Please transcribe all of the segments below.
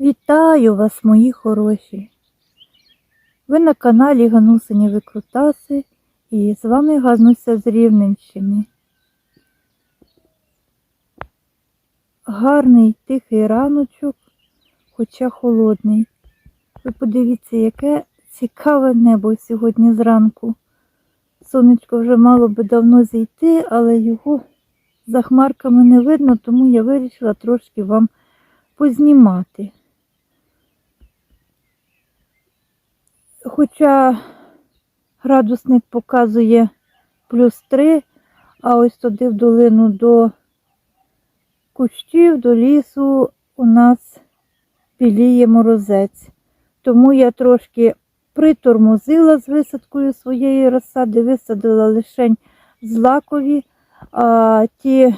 Вітаю вас, мої хороші! Ви на каналі Ганусині Викрутаси і з вами Гануся з Рівненщини. Гарний тихий раночок, хоча холодний. Ви подивіться, яке цікаве небо сьогодні зранку. Сонечко вже мало би давно зійти, але його за хмарками не видно, тому я вирішила трошки вам познімати. Хоча градусник показує плюс 3, а ось туди в долину до кущів, до лісу у нас біліє морозець. Тому я трошки притормозила з висадкою своєї розсади, висадила лишень злакові, а ті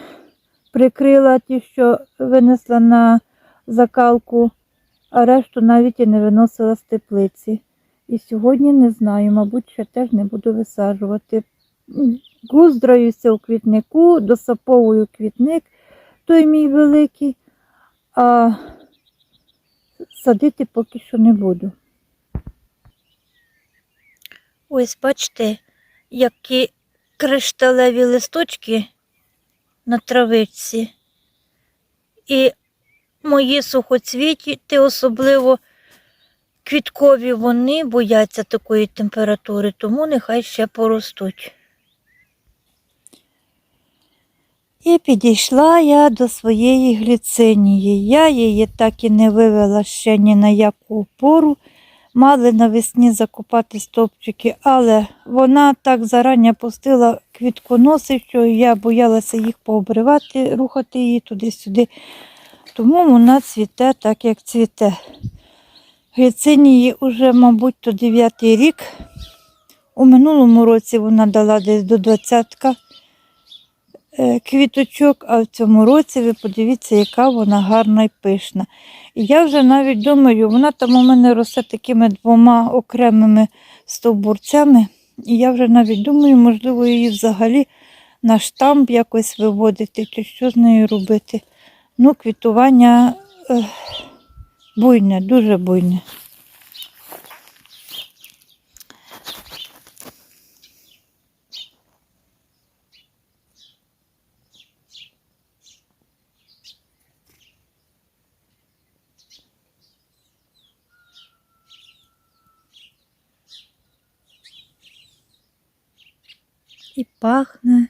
прикрила ті, що винесла на закалку, а решту навіть і не виносила з теплиці. І сьогодні не знаю, мабуть, ще теж не буду висаджувати. Гуздраюся у квітнику, досаповую квітник, той мій великий, а садити поки що не буду. Ось бачите, які кришталеві листочки на травичці. І мої сухоцвіті, особливо квіткові, вони бояться такої температури, тому нехай ще поростуть. І підійшла я до своєї гліцинії. Я її так і не вивела ще ні на яку пору. Мали навесні закопати стовпчики, але вона так зарані пустила квітконоси, що я боялася їх пообривати, рухати її туди-сюди. Тому вона цвіте так, як цвіте. Гліцинії вже, мабуть, то 9 рік. У минулому році вона дала десь до 20 е, квіточок, а в цьому році ви подивіться, яка вона гарна і пишна. І я вже навіть думаю, вона там у мене росте такими двома окремими стовбурцями. І я вже навіть думаю, можливо, її взагалі на штамп якось виводити, чи що з нею робити. Ну, квітування е, буйне, дуже буйне. І пахне,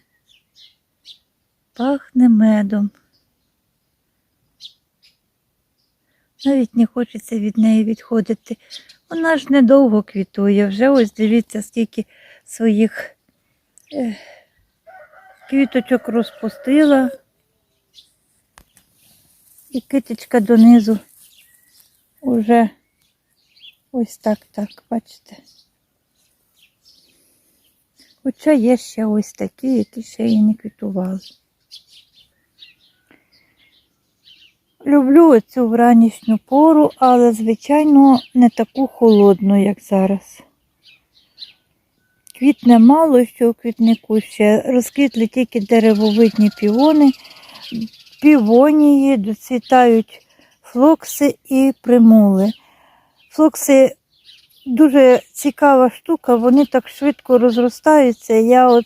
пахне медом. Навіть не хочеться від неї відходити. Вона ж недовго квітує. Вже ось дивіться, скільки своїх е, квіточок розпустила. І китичка донизу уже ось так, так, бачите. Хоча є ще ось такі, які ще і не квітували. Люблю цю вранішню пору, але, звичайно, не таку холодну, як зараз. Квітне мало що у квітнику ще. Розквітли тільки деревовидні півони, півонії, доцвітають флокси і примули. Флокси дуже цікава штука, вони так швидко розростаються. Я от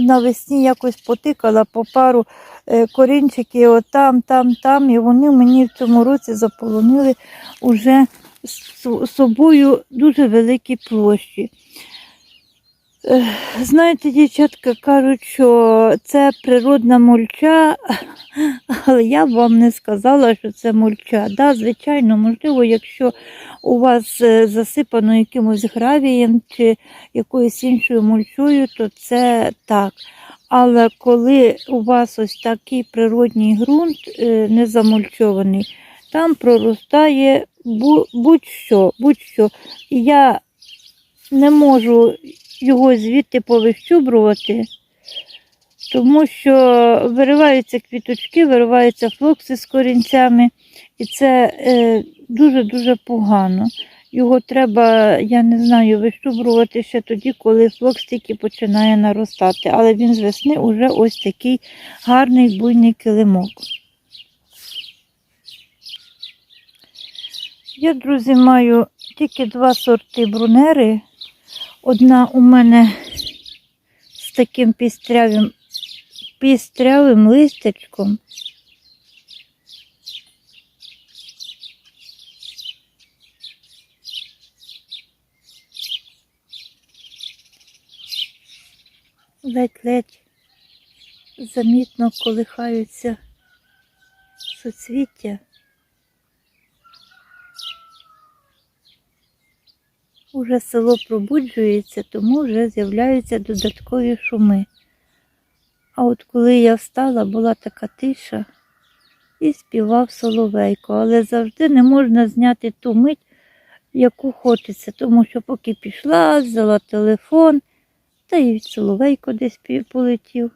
навесні якось потикала по пару е, корінчиків от там, там, і вони мені в цьому році заполонили уже собою дуже великі площі. Е, Знаєте, дівчатка кажуть, що це природна мульча, але я б вам не сказала, що це мульча. Да, звичайно, можливо, якщо у вас е, засипано якимось гравієм чи якоюсь іншою мульчою, то це так. Але коли у вас ось такий природній ґрунт е, не замульчований, там проростає будь-що, будь-що. Я не можу його звідти повищубрувати, тому що вириваються квіточки, вириваються флокси з корінцями, і це е, дуже-дуже погано. Його треба, я не знаю, вищубрувати ще тоді, коли флокс тільки починає наростати. Але він з весни вже ось такий гарний буйний килимок. Я, друзі, маю тільки два сорти брунери. Одна у мене з таким пістрявим, пістрявим листячком. Ледь-ледь замітно колихаються суцвіття. Уже село пробуджується, тому вже з'являються додаткові шуми. А от коли я встала, була така тиша і співав соловейко, але завжди не можна зняти ту мить, яку хочеться, тому що поки пішла, взяла телефон, та і соловейко десь полетів.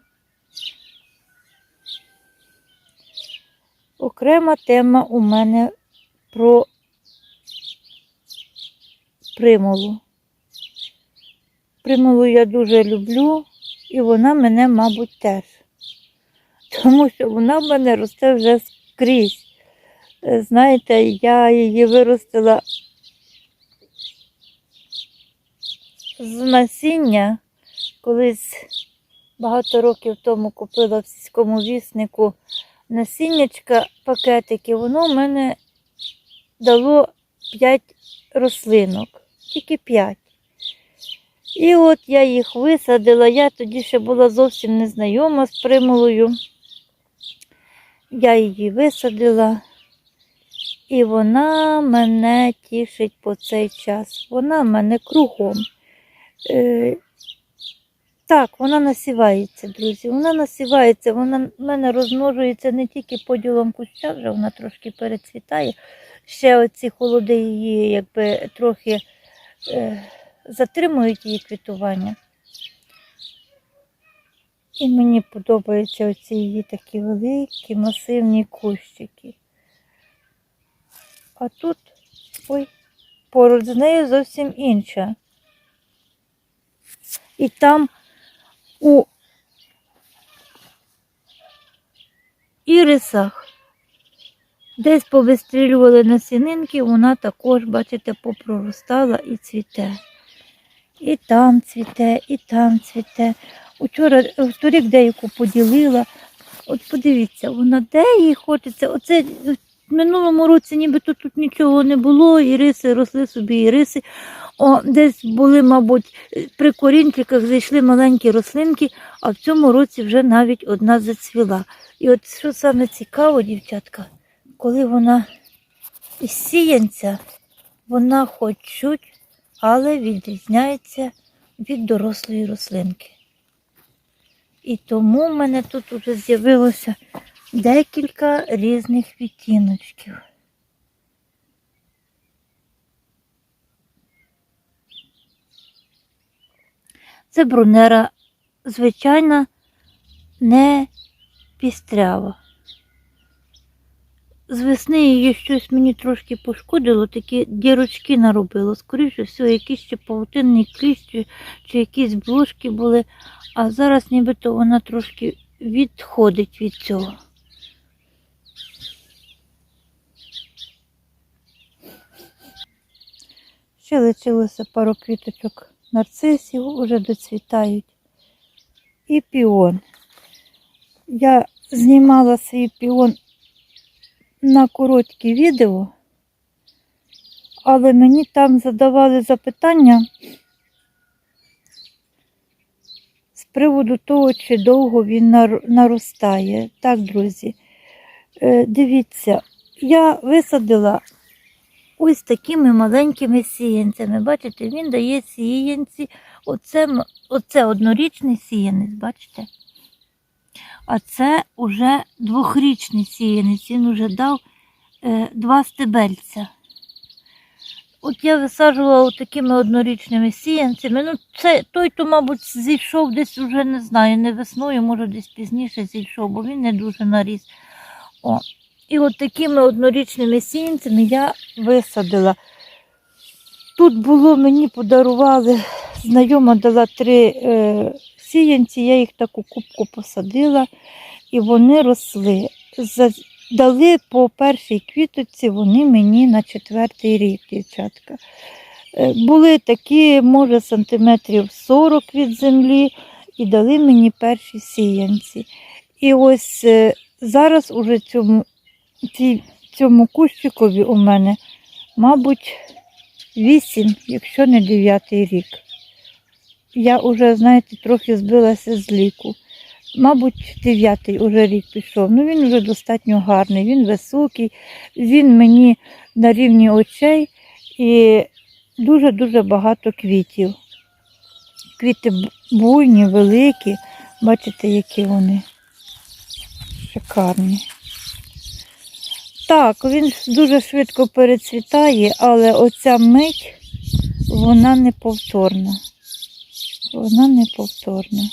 Окрема тема у мене про примулу. Примулу я дуже люблю, і вона мене, мабуть, теж. Тому що вона в мене росте вже скрізь. Е, Знаєте, я її виростила з насіння. Колись багато років тому купила в сільському віснику насіннячка, пакетики. Воно в мене дало 5 рослинок, тільки 5. І от я їх висадила. Я тоді ще була зовсім незнайома з примулою. Я її висадила, і вона мене тішить по цей час. Вона в мене кругом. Е, так, вона насівається, друзі. Вона насівається, вона в мене розмножується не тільки поділом куща, вже вона трошки перецвітає. Ще оці холоди її якби трохи затримують її квітування. І мені подобаються оці її такі великі, масивні кущики. А тут, ой, поруч з нею зовсім інша. І там у ірисах десь повистрілювали насінинки, вона також, бачите, попроростала і цвіте. І там цвіте, і там цвіте. Учора вторік деяку поділила. От подивіться, вона де їй хочеться. Оце в минулому році нібито тут нічого не було, іриси росли собі іриси. О, десь були, мабуть, при корінчиках зайшли маленькі рослинки, а в цьому році вже навіть одна зацвіла. І от що саме цікаво, дівчатка, коли вона із сіянця, вона хоч чуть, але відрізняється від дорослої рослинки. І тому в мене тут вже з'явилося декілька різних відтіночків. Це брунера звичайна, не пістрява. З весни її щось мені трошки пошкодило, такі дірочки наробило. Скоріше всього, якийсь ще павутинний кліщ чи, якісь блошки були, а зараз нібито вона трошки відходить від цього. Ще лишилося пару квіточок нарцисів, уже доцвітають. І піон. Я знімала свій піон на короткі відео, але мені там задавали запитання з приводу того, чи довго він наростає. Так, друзі, е, дивіться, я висадила ось такими маленькими сіянцями. Бачите, він дає сіянці. Оце, оце однорічний сіянець, бачите? А це уже двохрічний сіянець. Він вже дав е, два стебельця. От я висаджувала такими однорічними сіянцями. Ну, це той, то, мабуть, зійшов десь уже не знаю, не весною, може десь пізніше зійшов, бо він не дуже наріс. О. І от такими однорічними сіянцями я висадила. Тут було, мені подарували, знайома дала три е, сіянці, я їх таку кубку посадила, і вони росли. Дали по першій квіточці вони мені на четвертий рік, дівчатка. Е, Були такі, може, сантиметрів 40 від землі, і дали мені перші сіянці. І ось е, зараз уже цьому, цій- цьому кущикові у мене, мабуть, 8, якщо не 9 рік. Я вже, знаєте, трохи збилася з ліку. Мабуть, дев'ятий уже рік пішов. Ну він вже достатньо гарний, він високий, він мені на рівні очей і дуже-дуже багато квітів. Квіти буйні, великі. Бачите, які вони шикарні. Так, він дуже швидко перецвітає, але оця мить, вона неповторна. Вона неповторна.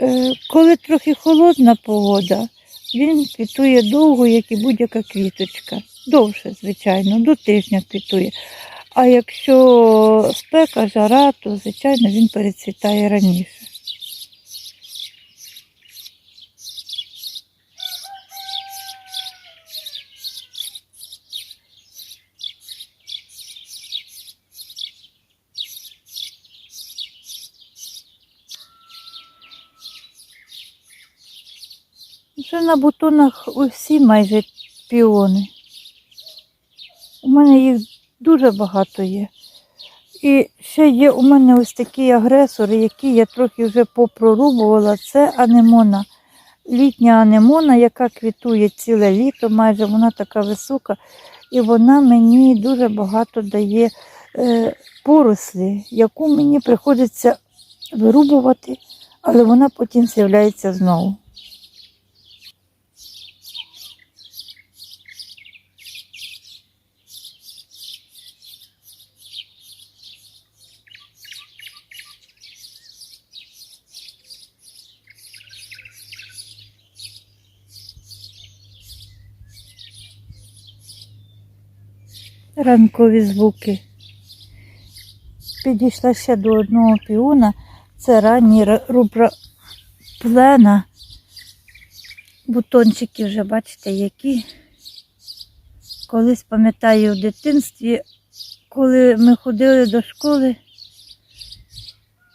Е, Коли трохи холодна погода, він квітує довго, як і будь-яка квіточка. Довше, звичайно, до тижня квітує. А якщо спека, жара, то, звичайно, він перецвітає раніше. Вже на бутонах усі майже піони. У мене їх дуже багато є. І ще є у мене ось такі агресори, які я трохи вже попрорубувала. Це анемона. Літня анемона, яка квітує ціле літо, майже вона така висока, і вона мені дуже багато дає е, порослі, яку мені приходиться вирубувати, але вона потім з'являється знову. Ранкові звуки. Підійшла ще до одного піона. Це ранні ра- рубра плена. Бутончики вже бачите, які. Колись пам'ятаю в дитинстві, коли ми ходили до школи,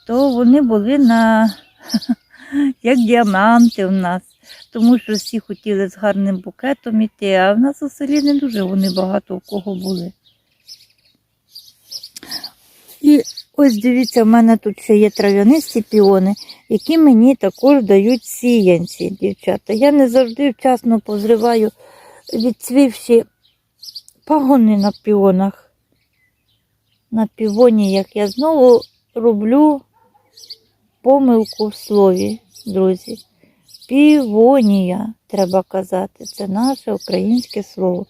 то вони були на як діаманти у нас, тому що всі хотіли з гарним букетом іти, а в нас у селі не дуже вони багато у кого були. І ось дивіться, в мене тут ще є трав'янисті піони, які мені також дають сіянці, дівчата. Я не завжди вчасно позриваю відцвівші пагони на піонах. На півоніях я знову роблю помилку в слові, друзі. Півонія, треба казати, це наше українське слово.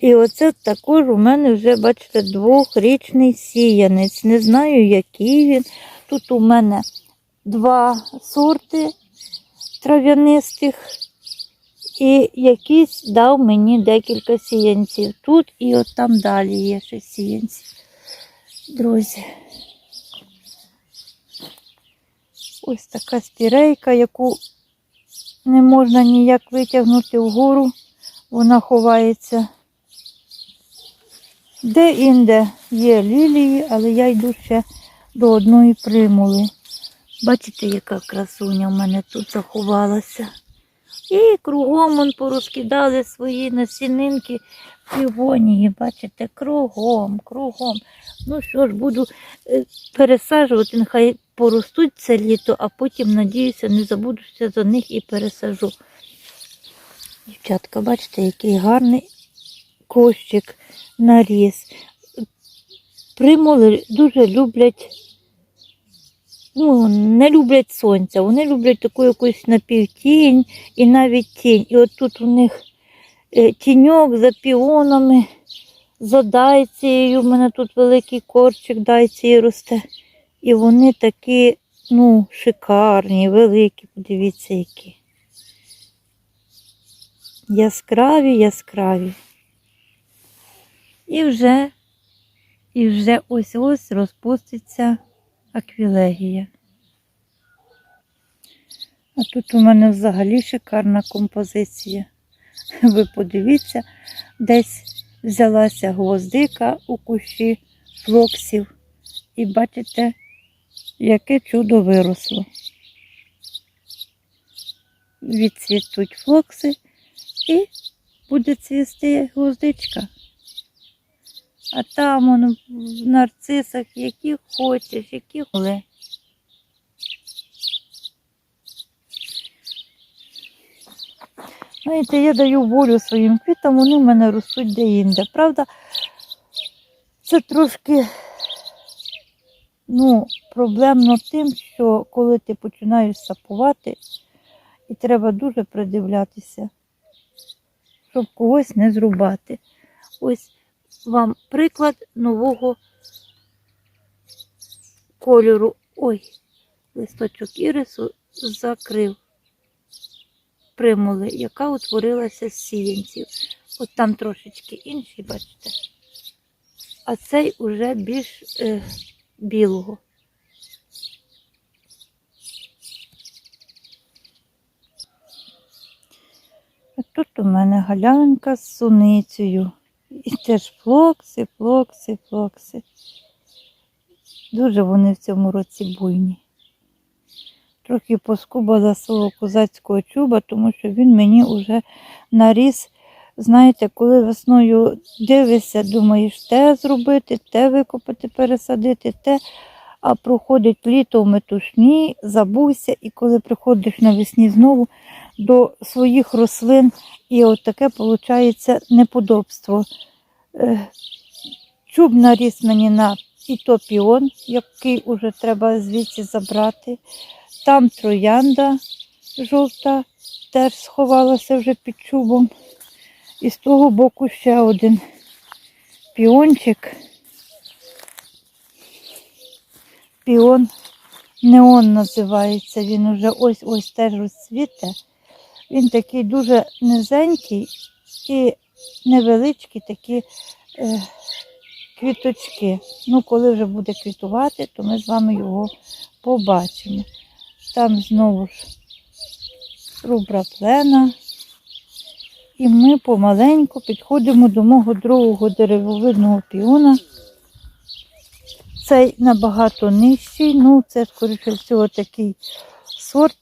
І оце також у мене вже, бачите, двохрічний сіянець. Не знаю, який він. Тут у мене два сорти трав'янистих, і якийсь дав мені декілька сіянців. Тут і от там далі є ще сіянці. Друзі. Ось така спірейка, яку не можна ніяк витягнути вгору, вона ховається. Де-інде є лілії, але я йду ще до одної примули. Бачите, яка красуня в мене тут заховалася. І кругом он порозкидали свої насінинки півонії. Бачите, кругом, кругом. Ну що ж, буду е, пересаджувати, нехай поростуть це літо, а потім, надіюся, не забудуся за них і пересажу. Дівчатка, бачите, який гарний кощик наріс. Примули дуже люблять, ну, не люблять сонця, вони люблять таку якусь напівтінь і навіть тінь. І от тут у них е, тіньок за піонами, за дайцією. У мене тут великий корчик дайції росте. І вони такі, ну, шикарні, великі, подивіться, які. Яскраві, яскраві. І вже, і вже ось-ось розпуститься аквілегія. А тут у мене взагалі шикарна композиція. Ви подивіться, десь взялася гвоздика у кущі флоксів. І бачите, яке чудо виросло. Відцвітуть флокси і буде цвісти гвоздичка. А там он в нарцисах, які хочеш, які холе. Знаєте, я даю волю своїм квітам, вони в мене ростуть де-інде. Правда, це трошки ну, проблемно тим, що коли ти починаєш сапувати, і треба дуже придивлятися, щоб когось не зрубати. Ось вам приклад нового кольору. Ой, листочок ірису закрив примули, яка утворилася з сіянців. От там трошечки інший, бачите. А цей уже більш е, білого. А тут у мене галявинка з суницею. І теж флокси, флокси, флокси. Дуже вони в цьому році буйні. Трохи поскубала свого козацького чуба, тому що він мені вже наріс. Знаєте, коли весною дивишся, думаєш, те зробити, те викопати, пересадити, те. А проходить літо в метушні, забувся, і коли приходиш навесні знову до своїх рослин, і от таке виходить неподобство. Е, Чуб наріс мені на ітопіон, який вже треба звідси забрати. Там троянда жовта теж сховалася вже під чубом. І з того боку ще один піончик. Піон неон називається. Він уже ось-ось теж розцвіте. Він такий дуже низенький і невеличкі такі е, квіточки. Ну, коли вже буде квітувати, то ми з вами його побачимо. Там знову ж рубра плена. І ми помаленьку підходимо до мого другого деревовидного піона. Цей набагато нижчий, ну це, скоріше всього, такий сорт.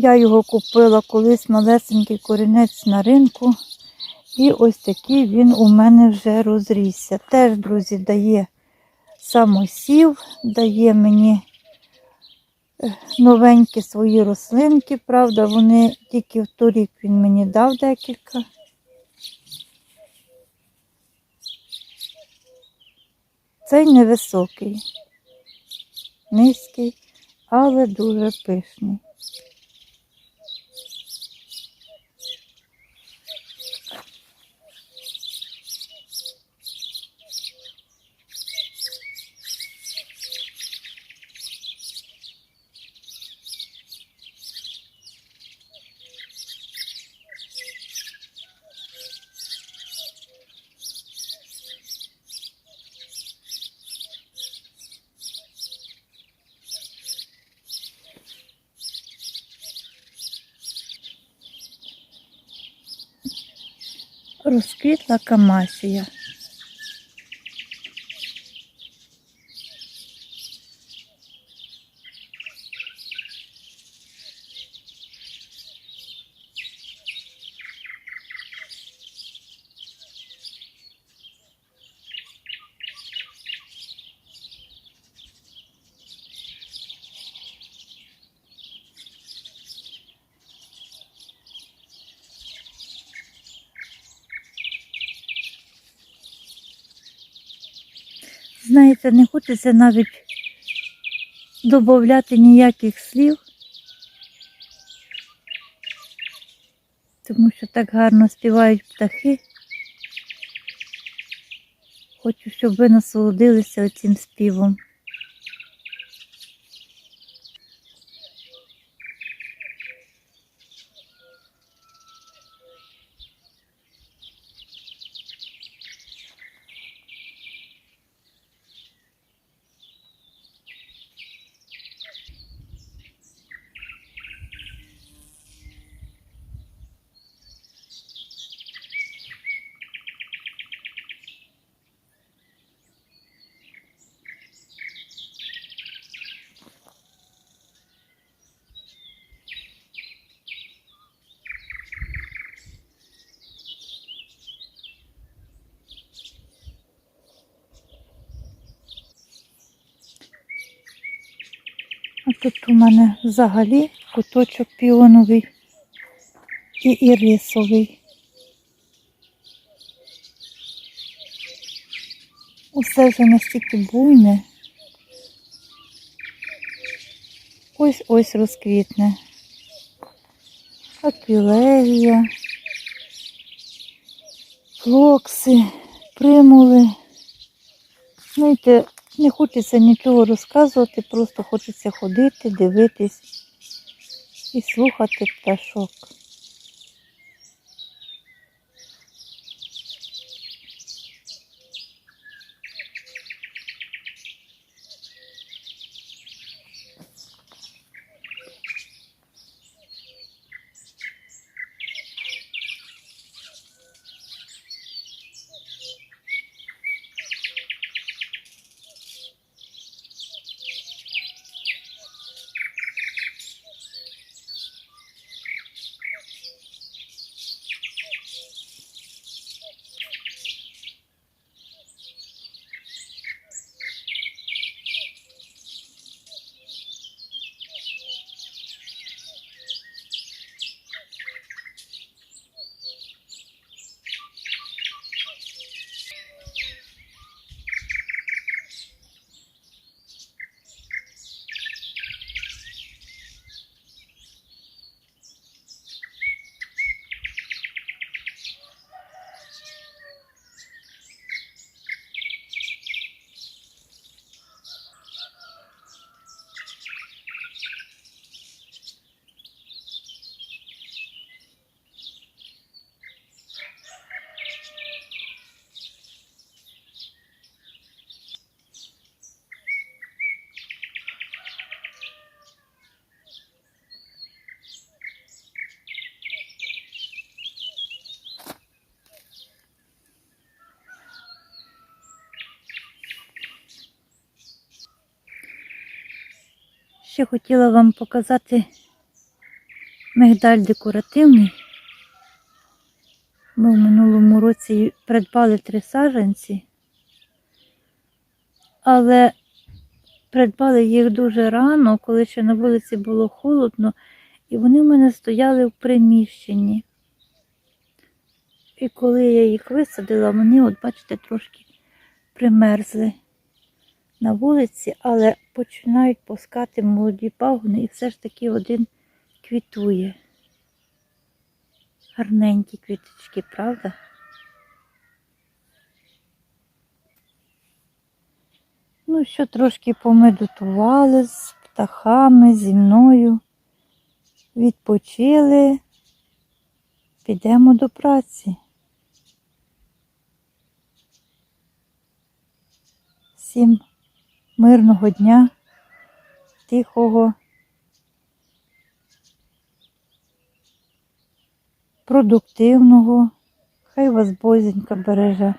Я його купила колись малесенький корінець на ринку. І ось такий він у мене вже розрісся. Теж, друзі, дає самосів, дає мені е, новенькі свої рослинки, правда, вони тільки в торік він мені дав декілька. Цей невисокий, низький, але дуже пишний. Розквітла камасія. Знаєте, не хочеться навіть додати ніяких слів, тому що так гарно співають птахи. Хочу, щоб ви насолодилися цим співом. Тут у мене взагалі куточок піоновий і ірисовий. Усе вже настільки буйне. Ось ось розквітне. Апілегія, флокси, примули. Знаєте, не хочеться нічого розказувати, просто хочеться ходити, дивитись і слухати пташок. Ще хотіла вам показати мигдаль декоративний. Ми в минулому році придбали три саджанці, але придбали їх дуже рано, коли ще на вулиці було холодно, і вони в мене стояли в приміщенні. І коли я їх висадила, вони, от бачите, трошки примерзли на вулиці, але починають пускати молоді пагони, і все ж таки один квітує. Гарненькі квіточки, правда? Ну, що трошки помедитували з птахами, зі мною. Відпочили, підемо до праці. Всім мирного дня, тихого, продуктивного. Хай вас Бозенька береже.